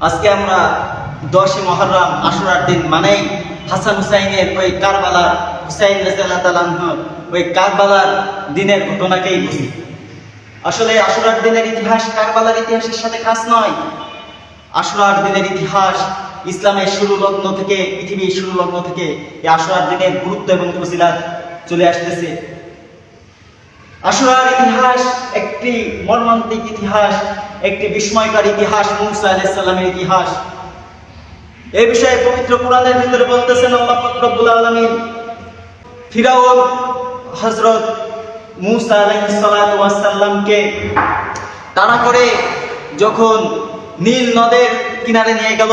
আজকে আমরা দশই মহরম আশুরার দিন মানেই হাসান হুসাইনের ওই কারবালার, হুসাইন তাআলা ওই কারবালার দিনের ঘটনাকেই বুঝি। আসলে আশুরার দিনের ইতিহাস কারবালার ইতিহাসের সাথে খাস নয়। আশুরার দিনের ইতিহাস ইসলামের শুরু লগ্ন থেকে, পৃথিবীর শুরু লগ্ন থেকে এই আশুরার দিনের গুরুত্ব এবং ফজিলাত চলে আসতেছে। আশুরার ইতিহাস একটি মর্মান্তিক ইতিহাস একটি বিস্ময়কর ইতিহাস মুসা আলাইহিস সালামের ইতিহাস। এই বিষয়ে পবিত্র কোরআনের ভিতরে বলতেছেন আল্লাহ রব্বুল আলামিন, ফিরাউন হযরত মুসা সালামকে তাড়া করে যখন নীল নদের কিনারে নিয়ে গেল,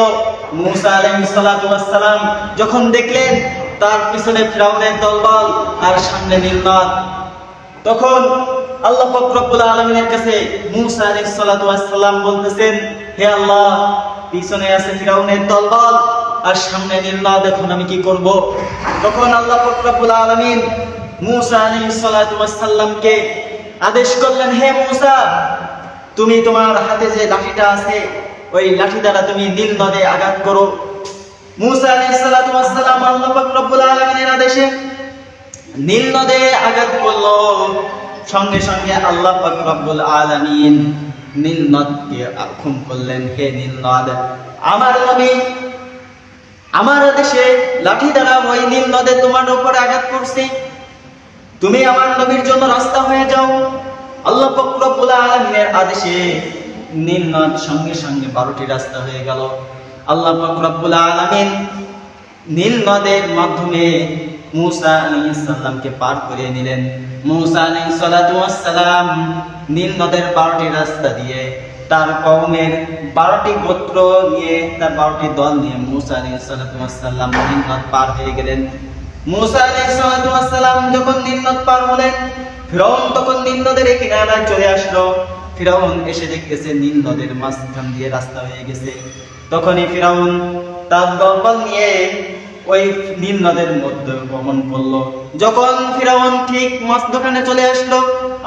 মুসা সালাম যখন দেখলেন, তার পিছনে ফিরাউনের দলবল আর সামনে নীল নদ। তখন আল্লাহ পাক রব্বুল আলামিনের কাছে মুসা সালাতু সালাম বলতেছেন, হে আল্লাহ, পিছনে আছে ফিরাউনের দলবল আর সামনে নীল নদ এখন আমি কি করব। তখন আল্লাহ পাক রব্বুল আলামিন মুসা আলাইহিস সালাতু আদেশ করলেন, হে মুসা, তুমি তোমার হাতে যে লাঠিটা আছে, ওই লাঠি দ্বারা তুমি নীল নদে আঘাত করো। মুসা আলাইহিস সালাতু ওয়াস সালাম আল্লাহ পাক রব্বুল আলামিনের আদেশে নীল নদে আঘাত করল। সঙ্গে সঙ্গে আল্লাহ রব্বুল আলামিন নীল নদকে আক্ষম করলেন, হে নীল নদ আমার নবী, আমার দেশে লাঠি দ্বারা ওই নীল নদে তোমার উপর আঘাত করছি। তুমি আমার নবীর জন্য রাস্তা হয়ে যাও। আল্লাহ পাক রব্বুল আলামিনের আদেশে নীল নদ সঙ্গে সঙ্গে বারোটি রাস্তা হয়ে গেল। আল্লাহ পাক রব্বুল আলামিন নীল নদের মাধ্যমে মুসা আলাইহিসসালামকে পার করিয়ে নিলেন। মুসা আলাইহিসসালাম নীল নদের বারোটি রাস্তা দিয়ে তার কওমের বারোটি গোত্র নিয়ে, তার বারোটি দল নিয়ে মুসা আলাইহিসসালাম নীল নদ পার হয়ে গেলেন। মুসা আলাইহিসসালাম যখন নীল নদ পার হলেন ফিরাউন তখন নীল নদের কিনারায় চলে আসলো। ফিরাউন এসে দেখতেছে নীল নদের মাঝখান দিয়ে রাস্তা হয়ে গেছে। তখনই ফিরাউন তার দলবল নিয়ে ওই নীল নদের মধ্যে গমন করল। যখন ফিরাউন ঠিক মাছ দোকানে চলে আসলো,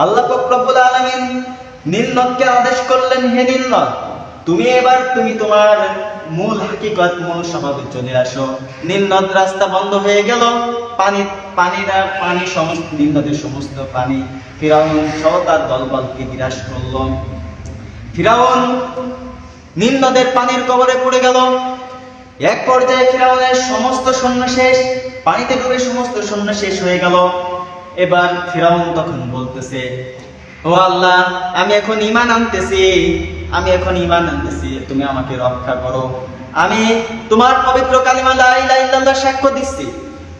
আল্লাহ পাক রব্বুল আলামিন নীল নদকে আদেশ করলেন, হে নীল নদ, তুমি এবার তুমি তোমার মূল হাকিকত মূল স্বভাবে চলে আসো। নীল নদ রাস্তা বন্ধ হয়ে গেল। পানি পানিরা পানি সমস্ত, নীল নদের সমস্ত পানি ফিরাউন সহ তার দলবলকে বিরাজ করল। ফিরাউন নীল নদের পানির কবরে পড়ে গেল। এক পর্যায়ে ফিরাউনের সমস্ত সৈন্য শেষ, পানিতে ডুবে সমস্ত সৈন্য শেষ হয়ে গেল। এবার ফিরাউন তখন বলতেছে, ও আল্লাহ, আমি এখন ইমান আনতেছি, আমি এখন ইমান আনতেছি, তুমি আমাকে রক্ষা করো। আমি তোমার পবিত্র কালিমা লা ইলাহা ইল্লাল্লাহ সাক্ষ্য দিচ্ছি।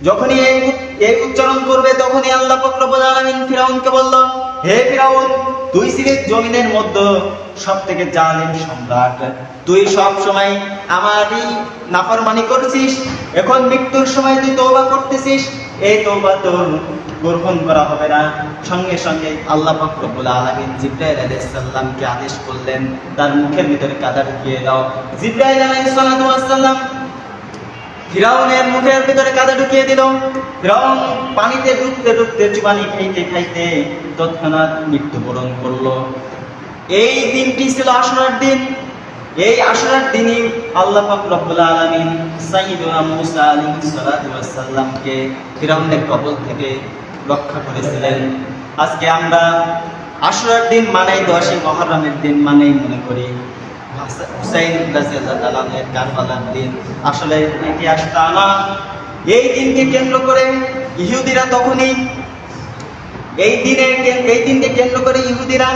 যখনই এই এই উচ্চারণ করবে, তখনই আল্লাহ পাক রব্বুল আলামিন ফিরাউনকে বলল, হে ফিরাউন, তুই ছিলি জমিনের মধ্যে সব থেকে জালিম সম্রাট। তুই সব সময় আমারই নাফরমানি করছিস। এখন মৃত্যুর সময় তুই তওবা করতেছিস। এই তওবা তোর গ্রহণ করা হবে না। সঙ্গে সঙ্গে আল্লাহ পাক রব্বুল আলামিন জিব্রাইল আলাইহিস সালামকে আদেশ করলেন, তার মুখের ভিতরে কাদা ঢুকিয়ে দাও। জিব্রাইল সালাম ফিরাউনের মুখের ভিতরে কাদা ঢুকিয়ে দিল। ফিরাউন পানিতে ডুবতে ডুবতে চুবানি খাইতে খাইতে তৎক্ষণাৎ মৃত্যুবরণ করল। এই দিনটি ছিল আসনার দিন। এই আশুরার দিনই আল্লাহ পাক রব্বুল আলামিন সাইয়্যিদুনা মুসা আলাইহিস সালাতু ওয়াস সালামকে ফিরাউনের কবল থেকে রক্ষা করেছিলেন। আজকে আমরা আশুরার দিন মানেই দশই মহরমের দিন মানেই মনে করি। হুসাইন রাজিয়াল্লাহু তাআলা কারবালার দিন। আসলে ইতিহাস তা না এই দিনকে কেন্দ্র করে ইহুদিরা তখনই এই দিনের কে- এই দিনকে কেন্দ্র করে ইহুদিরা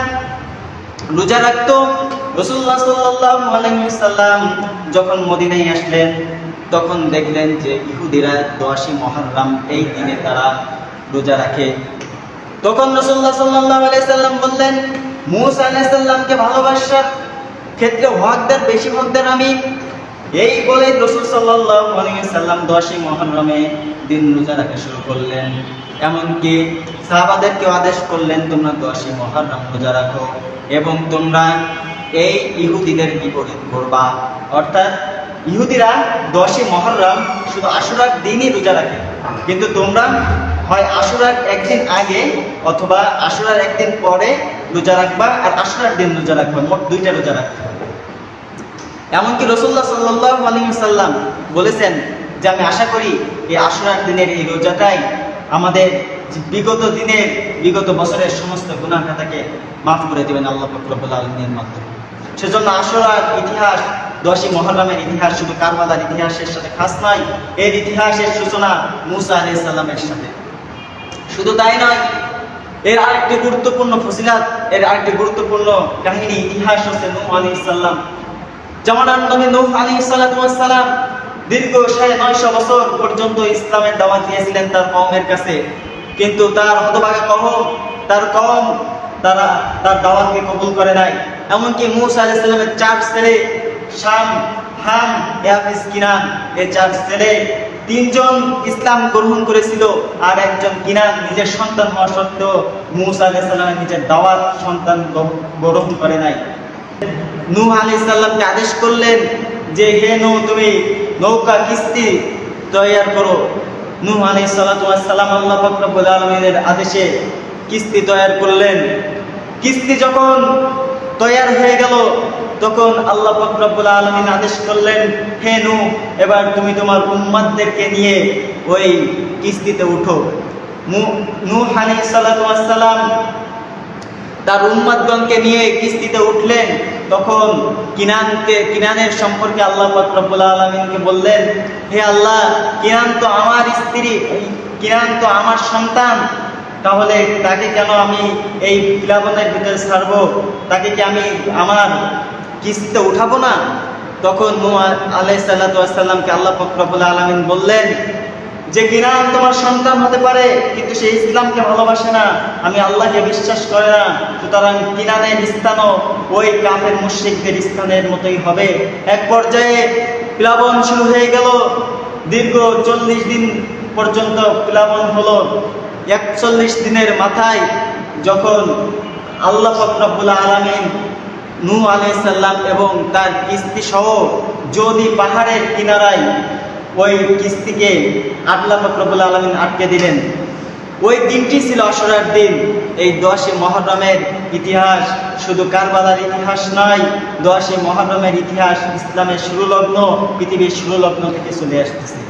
রোজা রাখতো। রসুল্লাহ সাল্লাম যখন মদিনায় আসলেন, তখন দেখলেন যে ইহুদিরা দশই মহররম এই দিনে তারা রোজা রাখে। তখন রসুল্লাহ সাল্লাল্লাহু আলাইহি সাল্লাম বললেন, মুসা আলাইহিস সালামকে ভালোবাসার ক্ষেত্রে হকদার বেশি হকদার আমি। এই বলে রসুল সাল্লাল্লাহু আলাইহি সাল্লাম দশই মহররমে দিন রোজা রাখা শুরু করলেন। এমনকি সাহাবাদেরকে আদেশ করলেন, তোমরা দশই মহররম রোজা রাখো এবং তোমরা এই ইহুদিদের বিপরীত করবা অর্থাৎ ইহুদিরা দশই মহররম শুধু আশুরার দিনই রোজা রাখে। কিন্তু তোমরা হয় আশুরার একদিন আগে অথবা আশুরার একদিন পরে রোজা রাখবা আর আশুরার দিন রোজা রাখবা, মোট দুইটা রোজা রাখবা। এমনকি রসুল্লাহ সাল্লাহ আলী সাল্লাম বলেছেন যে, আমি আশা করি এই আশুরার দিনের এই রোজাটাই আমাদের বিগত দিনের বিগত বছরের সমস্ত গুনাহ খাতাকে মাফ করে দেবেন আল্লাহ ফকরবুল আলমীর মাধ্যমে। সেজন্য আশুরার ইতিহাস, দশই মহরমের ইতিহাস শুধু কারবালার ইতিহাসের সাথে খাস নয়, এর ইতিহাসের সূচনা মুসা আলি সাল্লামের সাথে। শুধু তাই নয়, এর আরেকটি গুরুত্বপূর্ণ ফসিলাত এর আরেকটি গুরুত্বপূর্ণ কাহিনী, ইতিহাস হচ্ছে নূহ আলী সাল্লাম জামানার নবী নূহ আলী সাল্লাম দীর্ঘ সাড়ে নয়শো বছর পর্যন্ত ইসলামের দাওয়াত দিয়েছিলেন তার কওমের কাছে। কিন্তু তার হতভাগা কম তার কম তারা তার দাওয়াতকে কবুল করে নাই। এমনকি মুসা আলাইহিস সালামের চার ছেলে, শাম, হাম, ইয়াফিস, কিনান, এই চার ছেলে তিনজন ইসলাম গ্রহণ করেছিল আর একজন কিনান নিজের সন্তান হওয়া সত্ত্বেও মুসা আলাইহিস সালামের নিজের দাওয়াত সন্তান গ্রহণ করে নাই। নূহ আলাইহিস সালামকে আদেশ করলেন যে, হে নূহ, তুমি নৌকা, কিস্তি তৈয়ার করো। নূহ আলাইহিস সালাতু আল্লাহ পাক রব্বুল আলামিনের আদেশে কিস্তি তৈয়ার করলেন। কিস্তি যখন তৈয়ার হয়ে গেল, তখন আল্লাহ পাক রব্বুল আলামিন আদেশ করলেন, হে নূহ, এবার তুমি তোমার উম্মাদদেরকে নিয়ে ওই কিস্তিতে উঠো। নূহ- নূহ আলাইহিস সালাতু ওয়াস সালাম তার উম্মাদগণকে নিয়ে কিস্তিতে উঠলেন। তখন কিনানকে, কিনানের সম্পর্কে আল্লাহ রব্বুল আলমিনকে বললেন, হে আল্লাহ, কিনান তো আমার স্ত্রী, কিনান তো আমার সন্তান। তাহলে তাকে কেন আমি এই প্লাবনের ভিতরে ছাড়বো? তাকে কি আমি আমার কিস্তিতে উঠাবো না? তখন নোয়া আলাই সাল্লাতামকে আল্লাহ পাক রব্বুল আলমিন বললেন যে কিনান তোমার সন্তান হতে পারে, কিন্তু সে ইসলামকে ভালোবাসে না, আমি আল্লাহকে বিশ্বাস করে না। সুতরাং কিনানের স্থানও ওই কাফের মুশ্রিকদের স্থানের মতোই হবে। এক পর্যায়ে প্লাবন শুরু হয়ে গেল। দীর্ঘ চল্লিশ দিন পর্যন্ত প্লাবন হলো। একচল্লিশ দিনের মাথায় যখন আল্লাহ ফকরাবুল আলমিন নূ আলাইসাল্লাম এবং তার কিস্তি সহ যদি পাহাড়ের কিনারায় ওই কিস্তিকে আল্লাহ ফকরবুল আলমিন আটকে দিলেন। ওই দিনটি ছিল অসরার দিন। এই দশে মহরমের ইতিহাস শুধু কারবালার ইতিহাস নয় দশে মহরমের ইতিহাস ইসলামের শুরু লগ্ন পৃথিবীর শুরু লগ্ন থেকে চলে আসতেছে।